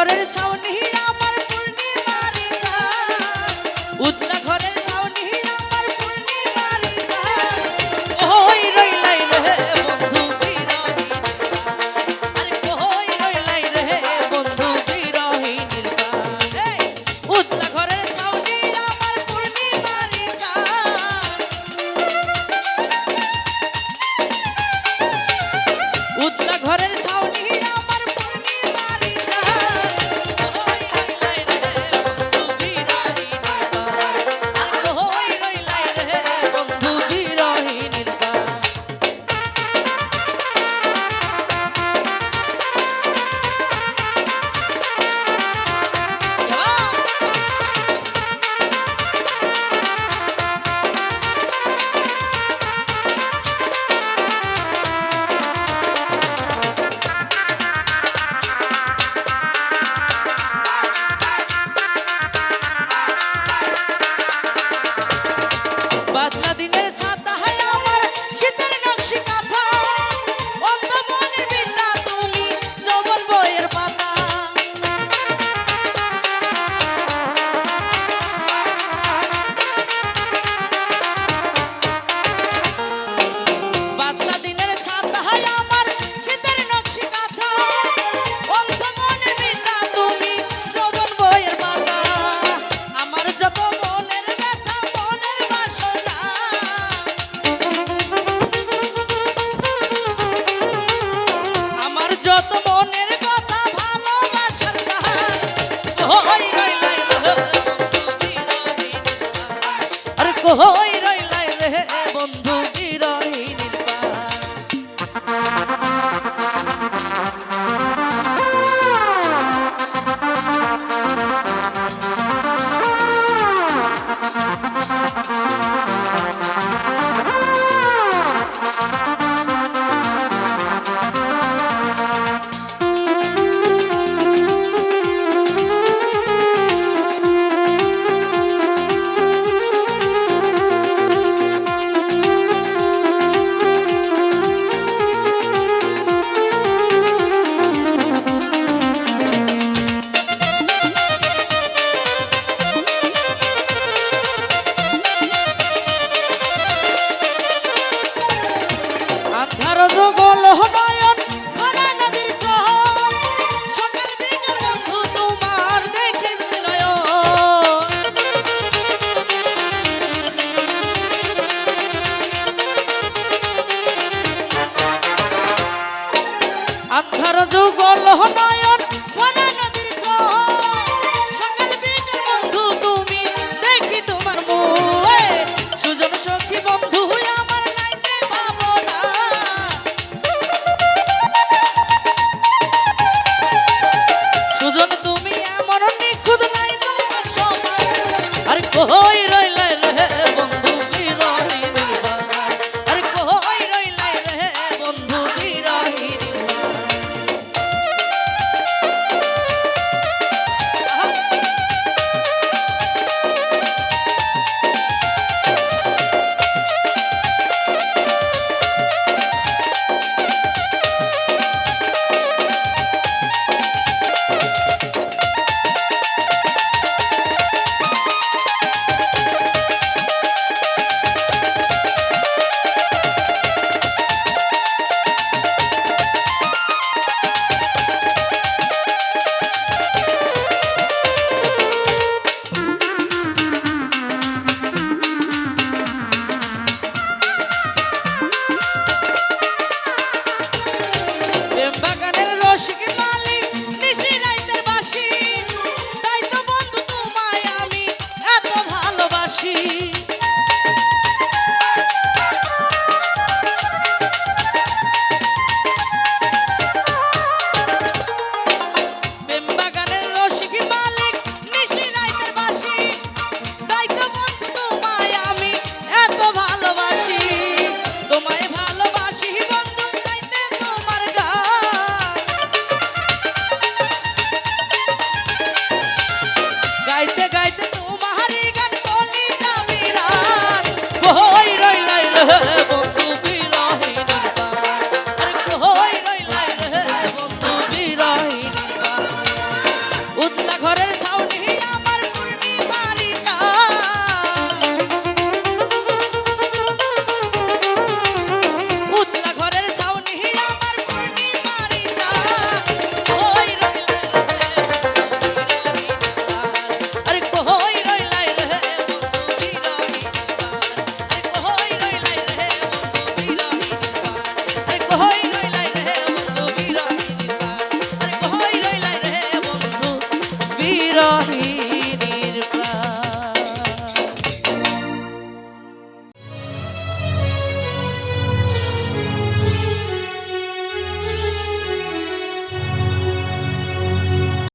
ঘরের ছাউনি আমার পূর্ণিমা রে পূর্ণিমার উতলা ঘর মেঘলা দিনে যত মনের কথা ভালোবাসার গান হই হই আরে কই